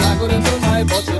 নাগরে তোমায় বছর